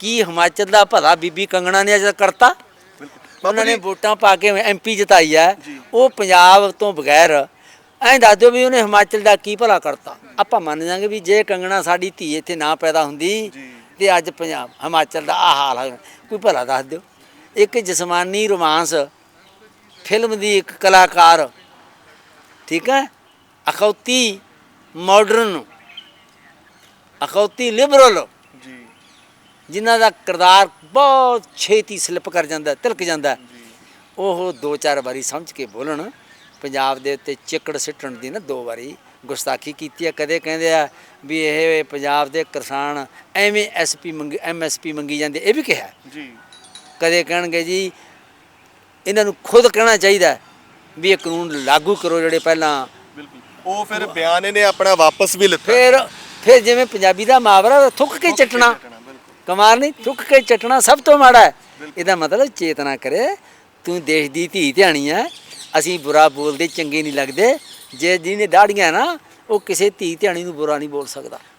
ਕੀ ਹਿਮਾਚਲ ਦਾ ਭਲਾ ਬੀਬੀ ਕੰਗਣਾ ਨੇ ਅਜੇ ਕਰਤਾ? ਉਹਨਾਂ ਨੇ ਵੋਟਾਂ ਪਾ ਕੇ ਐਮਪੀ ਜਿਤਾਈ ਹੈ। ਉਹ ਪੰਜਾਬ ਤੋਂ ਬਗੈਰ ਐਂ ਦੱਸ ਦਿਓ ਵੀ ਉਹਨੇ ਹਿਮਾਚਲ ਦਾ ਕੀ ਭਲਾ ਕਰਤਾ। ਆਪਾਂ ਮੰਨ ਜਾਾਂਗੇ ਵੀ ਜੇ ਕੰਗਣਾ ਸਾਡੀ ਧੀ ਇੱਥੇ ਨਾ ਪੈਦਾ ਹੁੰਦੀ ਤੇ ਅੱਜ ਪੰਜਾਬ ਹਿਮਾਚਲ ਦਾ ਆ ਹਾਲ ਹੈ ਕੋਈ ਭਲਾ ਦੱਸ ਦਿਓ। ਇੱਕ ਜਿਸਮਾਨੀ ਰੋਮਾਂਸ ਫਿਲਮ ਦੀ ਇੱਕ ਕਲਾਕਾਰ ਠੀਕ ਹੈ? ਅਖੌਤੀ ਮਾਡਰਨ ਅਖੌਤੀ ਲਿਬਰਲ ਜੀ। ਜਿਨ੍ਹਾਂ ਦਾ ਕਿਰਦਾਰ ਬਹੁਤ ਛੇਤੀ ਸਲਿੱਪ ਕਰ ਜਾਂਦਾ ਤਿਲਕ ਜਾਂਦਾ। ਉਹ ਦੋ ਚਾਰ ਵਾਰੀ ਸਮਝ ਕੇ ਬੋਲਣ। ਪੰਜਾਬ ਦੇ ਉੱਤੇ ਚਿੱਕੜ ਸਿੱਟਣ ਦੀ ਨਾ ਦੋ ਵਾਰੀ ਗੁਸਤਾਖੀ ਕੀਤੀ ਹੈ ਕਦੇ ਕਹਿੰਦੇ ਆ ਵੀ ਇਹ ਪੰਜਾਬ ਦੇ ਕਿਸਾਨ ਐਵੇਂ ਐਸਪੀ ਮੰਗ ਐਮਐਸਪੀ ਮੰਗੀ ਜਾਂਦੇ ਇਹ ਵੀ ਕਿਹਾ। ਜੀ। ਕਦੇ ਕਹਿਣਗੇ ਜੀ ਇਹਨਾਂ ਨੂੰ ਖੁਦ ਕਹਿਣਾ ਚਾਹੀਦਾ ਵੀ ਇਹ ਕਾਨੂੰਨ ਲਾਗੂ ਕਰੋ ਜਿਹੜੇ ਪਹਿਲਾਂ। ਬਿਲਕੁਲ। ਉਹ ਫਿਰ ਬਿਆਨ ਇਹਨੇ ਆਪਣਾ ਵਾਪਸ ਵੀ ਲਿੱਤਾ। ਫਿਰ ਫਿਰ ਜਿਵੇਂ ਪੰਜਾਬੀ ਦਾ ਮੁਹਾਵਰਾ ਥੁੱਕ ਕੇ ਚੱਟਣਾ। ਕਮਾਲ ਨਹੀਂ ਥੁੱਕ ਕੇ ਚਟਣਾ ਸਭ ਤੋਂ ਮਾੜਾ ਹੈ। ਇਹਦਾ ਮਤਲਬ ਚੇਤਨਾ ਕਰੇ, ਤੂੰ ਦੇਸ਼ ਦੀ ਧੀ ਧਿਆਣੀ ਹੈ, ਅਸੀਂ ਬੁਰਾ ਬੋਲਦੇ, ਚੰਗੇ ਨਹੀਂ ਲੱਗਦੇ। ਜੇ ਜਿਹਨੇ ਦਾੜੀਆਂ ਨਾ, ਉਹ ਕਿਸੇ ਧੀ ਧਿਆਣੀ ਨੂੰ ਬੁਰਾ ਨਹੀਂ ਬੋਲ ਸਕਦਾ।